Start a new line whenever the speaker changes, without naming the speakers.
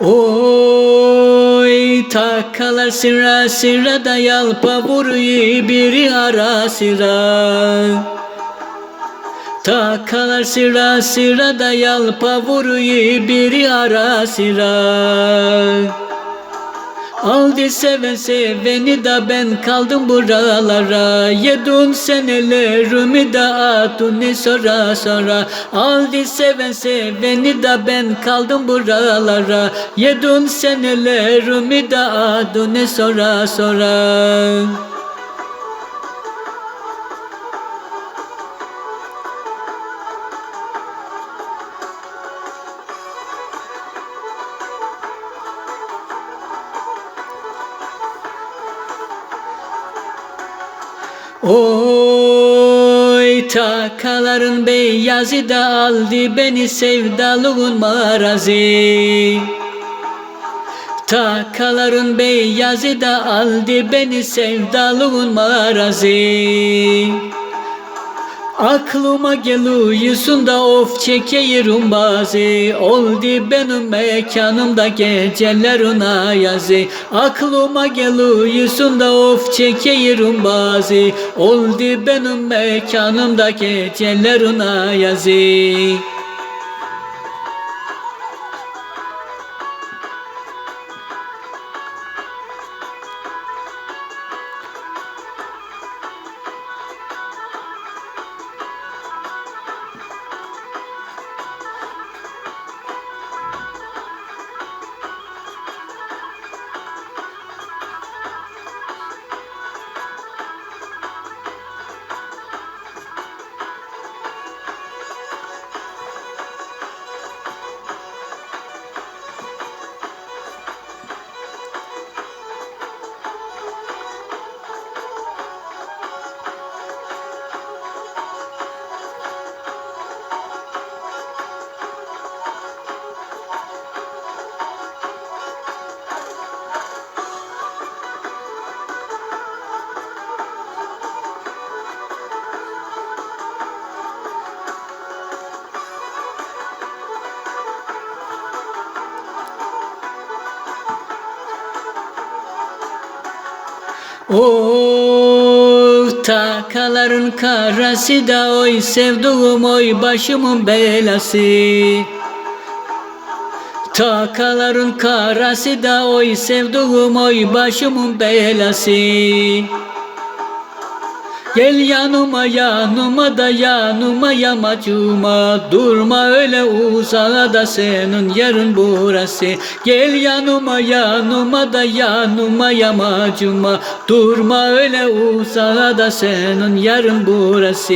Oy takalar sıra sıra da yalpa vuruyor biri ara sıra. Takalar sıra sıra da yalpa vuruyor biri ara sıra Aldı seven seveni da ben kaldım buralara. Yedun senelerimi da atun ne sonra sonra. Aldı seven seveni da ben kaldım buralara. Yedun senelerimi da atun ne sonra sonra Oy takaların beyazı da aldı beni sevdalığın marazi Takaların beyazı da aldı beni sevdalığın marazi Aklıma geliyorsun da of çekeyirim bazı. Oldu benim mekanımda gecelerin ayazı Aklıma geliyorsun da of çekeyirim bazı. Oldu benim mekanımda gecelerin ayazı Oh takaların karası da oy sevduğum oy başımın belası. Takaların karası da oy sevduğum oy başımın belası Gel yanıma yanıma da yanıma yamacıma Durma öyle uzağa da senin yerin burası. Gel yanıma yanıma da yanıma yamacıma Durma öyle uzağa da senin yerin burası